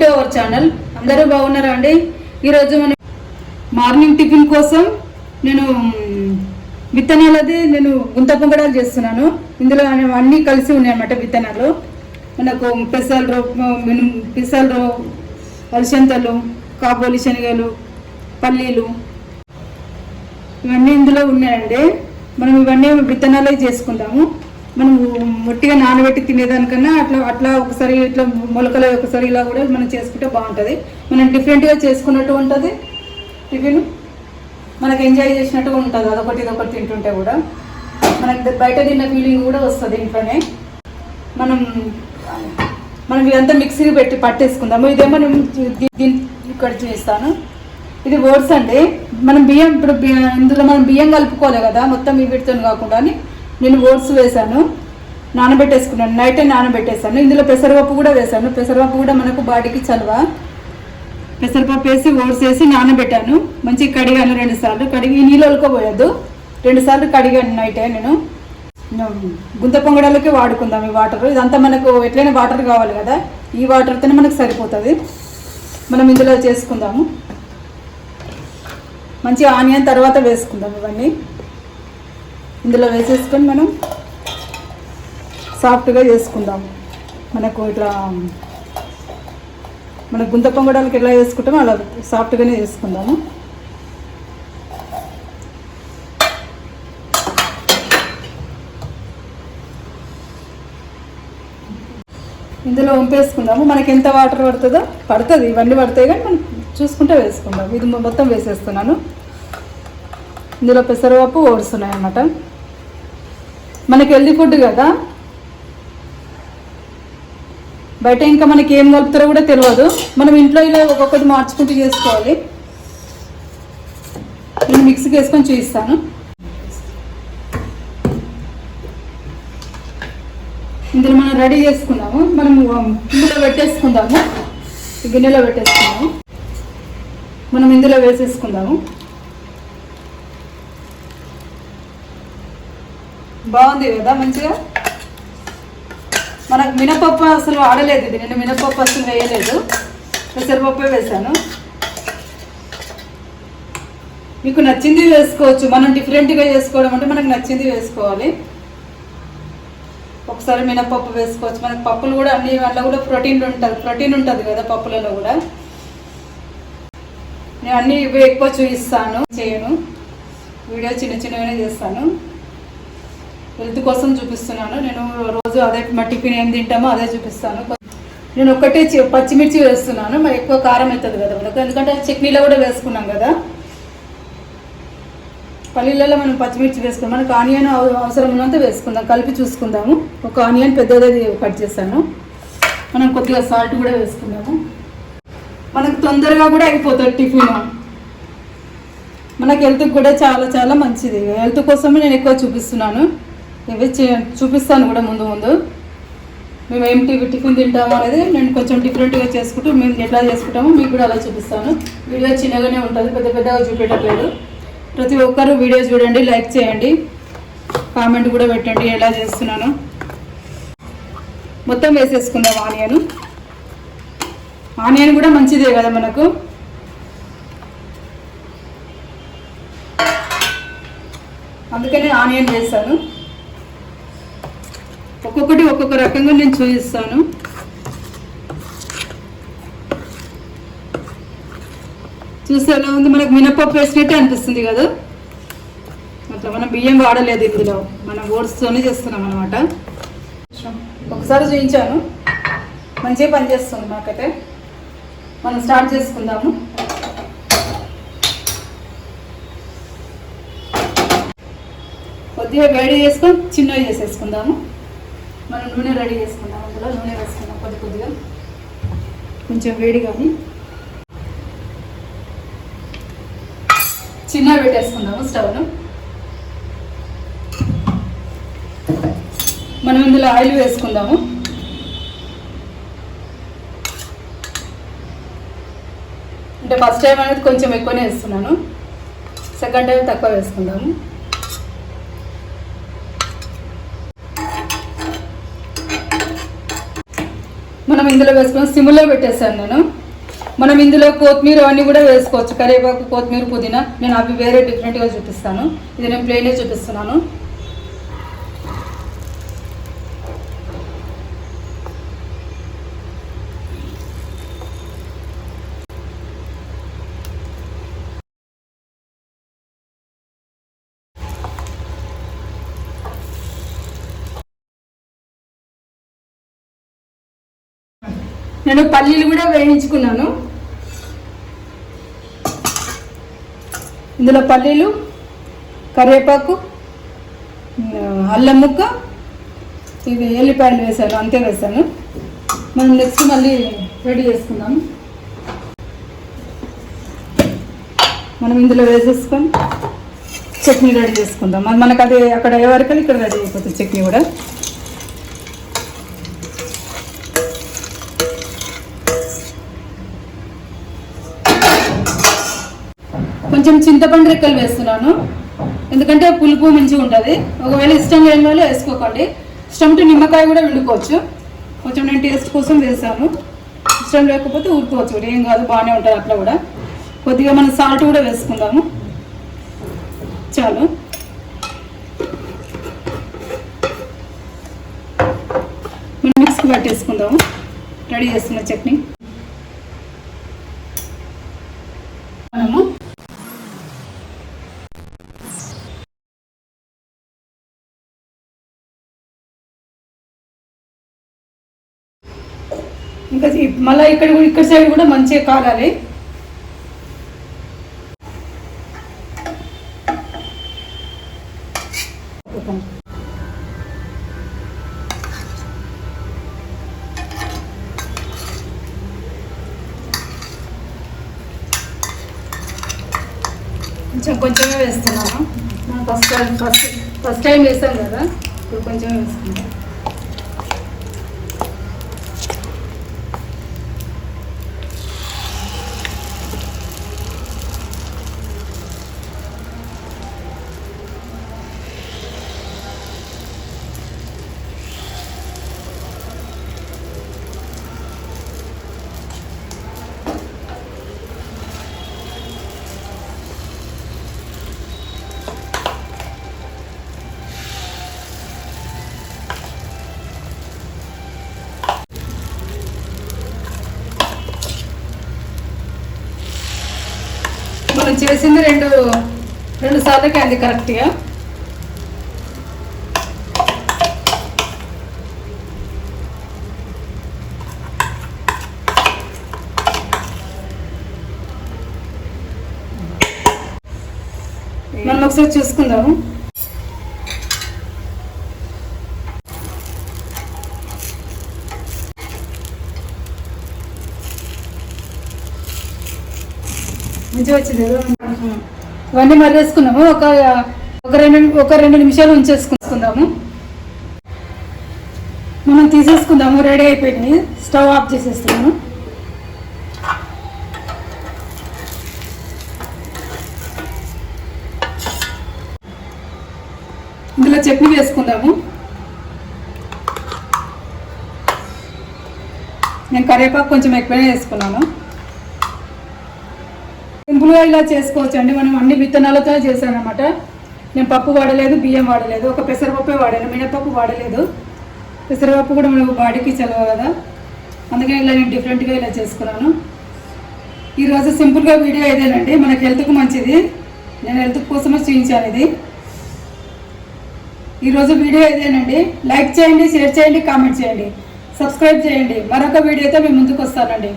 To our channel అందరూ బాగున్నారా అండి? ఈరోజు మనం మార్నింగ్ టిఫిన్ కోసం నేను మ్, విత్తనాలది నేను గుంత పొంగడాలు చేస్తున్నాను. ఇందులో అన్నీ కలిసి ఉన్నాయి అన్నమాట విత్తనాలు. మనకు పెసలు పెసలు అలసంతలు కాబోలి శనగలు పల్లీలు. ఇవన్నీ ఇందులో ఉన్నాయండి. మనం ఇవన్నీ విత్తనాలే చేసుకుందాము. మనం మొట్టిగా నానబెట్టి తినేదానికన్నా అట్లా అట్లా ఒకసారి ఇట్లా మొలకలు ఒకసారి ఇలా కూడా మనం చేసుకుంటే బాగుంటుంది. మనం డిఫరెంట్గా చేసుకున్నట్టు ఉంటుంది. టిఫిన్ మనకి ఎంజాయ్ చేసినట్టుగా ఉంటుంది. అదొకటి ఇదొకటి తింటుంటే కూడా. మనకి బయట తిన్న ఫీలింగ్ కూడా వస్తుంది ఇంట్లోనే. మనం మనం ఇదంతా మిక్సీ పెట్టి పట్టేసుకుందాము. ఇదేమో నేను దీన్ని ఇక్కడ చేస్తాను. ఇది ఓట్స్ అండి. మనం బియ్యం ఇప్పుడు బియ్యం- ఇందులో మనం బియ్యం కలుపుకోవాలి కదా. మొత్తం ఈ వీటితో కాకుండా అని. నేను ఓట్స్ వేసాను నానబెట్టేసుకున్నాను నైటే నానబెట్టేసాను ఇందులో పెసరపప్పు కూడా వేసాను పెసరపప్పు కూడా మనకు బాడీకి చలవ. పెసరపప్పు వేసి ఓట్స్ వేసి నానబెట్టాను. మంచిగా కడిగాను రెండు సార్లు. కడిగి నీళ్ళు వలుకోపోయొద్దు రెండు సార్లు కడిగాను నైటే నేను. గుంత పొంగడాలకి వాడుకుందాం ఈ వాటర్. ఇదంతా మనకు ఎట్లయినా వాటర్ కావాలి కదా. ఈ వాటర్తోనే మనకు సరిపోతుంది. మనం ఇందులో చేసుకుందాము. మంచి ఆనియన్ తర్వాత వేసుకుందాం ఇవన్నీ. ఇందులో వేసేసుకొని మనం సాఫ్ట్గా చేసుకుందాం. మనకు ఇట్లా మన గుంత పొంగడానికి ఎలా చేసుకుంటామో అలా సాఫ్ట్గానే చేసుకుందాము. ఇందులో వంపేసుకుందాము మనకి ఎంత వాటర్ పడుతుందో పడుతుంది. ఇవన్నీ పడతాయి కానీ మనం చూసుకుంటే వేసుకుందాం. ఇది మొత్తం వేసేస్తున్నాను. ఇందులో పెసరపప్పు ఓడుస్తున్నాయి అన్నమాట మనకి హెల్దీ ఫుడ్ కదా. బయట ఇంకా మనకి ఏం కలుపుతారో కూడా తెలియదు మనం ఇంట్లో ఇలా ఒక్కొక్కటి మార్చుకుంటూ చేసుకోవాలి. నేను మిక్సీకి వేసుకొని చూపిస్తాను ఇందులో మనం రెడీ చేసుకున్నాము. మనం ఇందులో పెట్టేసుకుందాము. గిన్నెలో పెట్టేసుకున్నాము. మనం ఇందులో వేసేసుకుందాము. బాగుంది కదా మంచిగా? మనకు మినపప్పు అసలు ఆడలేదు ఇది నేను మినపప్పు అసలు వేయలేదు. పెసరపప్పే వేసాను మీకు నచ్చింది వేసుకోవచ్చు మనం డిఫరెంట్గా చేసుకోవడం అంటే మనకు నచ్చింది వేసుకోవాలి. ఒకసారి మినపప్పు వేసుకోవచ్చు. మనకి పప్పులు కూడా అన్ని వల్ల కూడా ప్రోటీన్ ఉంటుంది ప్రోటీన్ ఉంటుంది కదా పప్పులలో కూడా. నేను అన్నీ ఇవి ఎక్కువ చూపిస్తాను చేయను. వీడియో చిన్న చిన్నగానే చేస్తాను. హెల్త్ కోసం చూపిస్తున్నాను. నేను రోజు అదే మా టిఫిన్ ఏం తింటామో అదే చూపిస్తాను. నేను ఒక్కటే చి- పచ్చిమిర్చి వేస్తున్నాను. మరి ఎక్కువ కారం అవుతుంది కదా మనకు. ఎందుకంటే చట్నీలో కూడా వేసుకున్నాం కదా. పల్లీలలో మనం పచ్చిమిర్చి వేసుకున్నాం. మనకు ఆనియన్ అవ- అవసరం ఉన్నంత వేసుకుందాం. కలిపి చూసుకుందాము. ఒక ఆనియన్ పెద్దది కట్ చేశాను. మనం కొద్దిగా సాల్ట్ కూడా వేసుకుందాము. మనకు తొందరగా కూడా అయిపోతుంది టిఫిన్. మనకు హెల్త్కి కూడా చాలా చాలా మంచిది. హెల్త్ కోసమే నేను ఎక్కువ చూపిస్తున్నాను. ఇవి చూపిస్తాను కూడా ముందు ముందు. మేము ఏం టిఫిన్ తింటాము అనేది నేను కొంచెం డిఫరెంట్గా చేసుకుంటూ మేము ఎట్లా చేసుకుంటామో మీకు కూడా అలా చూపిస్తాను. వీడియో చిన్నగానే ఉంటుంది పెద్ద పెద్దగా చూపెట్టట్లేదు. ప్రతి ఒక్కరు వీడియో చూడండి లైక్ చేయండి కామెంట్ కూడా పెట్టండి ఎలా చేస్తున్నాను. మొత్తం వేసేసుకుందాం ఆనియన్. ఆనియన్ కూడా మంచిదే కదా మనకు. అందుకనే ఆనియన్ వేసాను. ఒక్కొక్కటి ఒక్కొక్క రకంగా నేను చూపిస్తాను. చూస్తే ఎలా ఉంది? మనకు మినపప్పు వేసినట్టే అనిపిస్తుంది కదా? అట్లా మనం బియ్యం వాడలేదు ఇందులో. మనం ఓట్స్తోనే చేస్తున్నాం అనమాట ఒకసారి చూపించాను. మంచిగా పనిచేస్తుంది మాకైతే మనం స్టార్ట్ చేసుకుందాము. కొద్దిగా వేడి చేసుకొని చిన్నవి చేసేసుకుందాము. మనం నూనె రెడీ చేసుకుందాం అందులో నూనె వేసుకుందాం కొద్ది కొద్దిగా. కొంచెం వేడి కానీ చిన్న పెట్టేసుకుందాము స్టవ్ను. మనం ఇందులో ఆయిల్ వేసుకుందాము. అంటే ఫస్ట్ టైం అనేది కొంచెం ఎక్కువనే వేస్తున్నాను. సెకండ్ టైం తక్కువ వేసుకుందాము. మనం ఇందులో వేసుకొని సిమ్లో పెట్టేసాను నేను. మనం ఇందులో కొత్తిమీర అన్నీ కూడా వేసుకోవచ్చు. కరివేపాకు కొత్తిమీర పుదీనా. నేను అవి వేరే డిఫరెంట్గా చూపిస్తాను. ఇది నేను ప్లేనే చూపిస్తున్నాను. నేను పల్లీలు కూడా వేయించుకున్నాను. ఇందులో పల్లీలు కరివేపాకు అల్లం ముక్క ఇవి ఎల్లిపాయలు వేసాను అంతే వేసాను మనం నెక్స్ట్ మళ్ళీ రెడీ చేసుకుందాం. మనం ఇందులో వేసేసుకొని చట్నీ రెడీ చేసుకుందాం. మరి మనకు అది అక్కడ అయ్యే వరకు ఇక్కడ రెడీ అయిపోతుంది చట్నీ కూడా. కొంచెం చింతపండు రెక్కలు వేస్తున్నాను. ఎందుకంటే పులుపు మంచిగా ఉంటుంది. ఒకవేళ ఇష్టం లేని వాళ్ళు వేసుకోకండి. ఇష్టం ఉంటే నిమ్మకాయ కూడా వండుకోవచ్చు కొంచెం నేను టేస్ట్ కోసం వేసాను ఇష్టం లేకపోతే ఊరుకోవచ్చు. ఏం కాదు బాగానే ఉంటుంది అట్లా కూడా. కొద్దిగా మనం సాల్ట్ కూడా వేసుకుందాము. చాలు. మనం మిక్స్కి పట్టేసుకుందాము. రెడీ చేస్తున్న చట్నీ. ఇంకా మళ్ళీ ఇక్కడ కూడా ఇక్కడ సైడ్ కూడా మంచిగా కాలాలి కొంచెం కొంచెమే వేస్తున్నాను మనం first time first first time వేసాం కదా. ఇప్పుడు కొంచెమే వేసుకుంటాం. మనం చేసింది రెండు రెండు సార్లకి అంది కరెక్ట్గా మనం ఒకసారి చూసుకుందాము. మంచిగా వచ్చింది. ఇవన్నీ మరి వేసుకున్నాము ఒక ఒక రెండు ఒక రెండు నిమిషాలు ఉంచేసుకుందాము. మనం తీసేసుకుందాము. రెడీ అయిపోయినాయి స్టవ్ ఆఫ్ చేసేస్తున్నాము ఇందులో చట్నీ వేసుకుందాము. నేను కరివేపాకు కొంచెం ఎక్కువనే వేసుకున్నాను. సింపుల్గా ఇలా చేసుకోవచ్చు అండి. మనం అన్ని విత్తనాలతో చేశాను నేను పప్పు వాడలేదు బియ్యం వాడలేదు ఒక పెసరపప్పే వాడాను మినపప్పు వాడలేదు. పెసరపప్పు కూడా మనకు బాడీకి చలవ కదా. అందుకని ఇలా నేను డిఫరెంట్గా ఇలా చేసుకున్నాను. ఈరోజు సింపుల్గా వీడియో ఇదేనండి. మనకు హెల్త్కు మంచిది. నేను హెల్త్ కోసమే చూపించాను ఇది. ఈరోజు వీడియో ఇదేనండి. లైక్ చేయండి షేర్ చేయండి కామెంట్ చేయండి. సబ్స్క్రైబ్ చేయండి. మరొక వీడియోతో మేము ముందుకు వస్తానండి.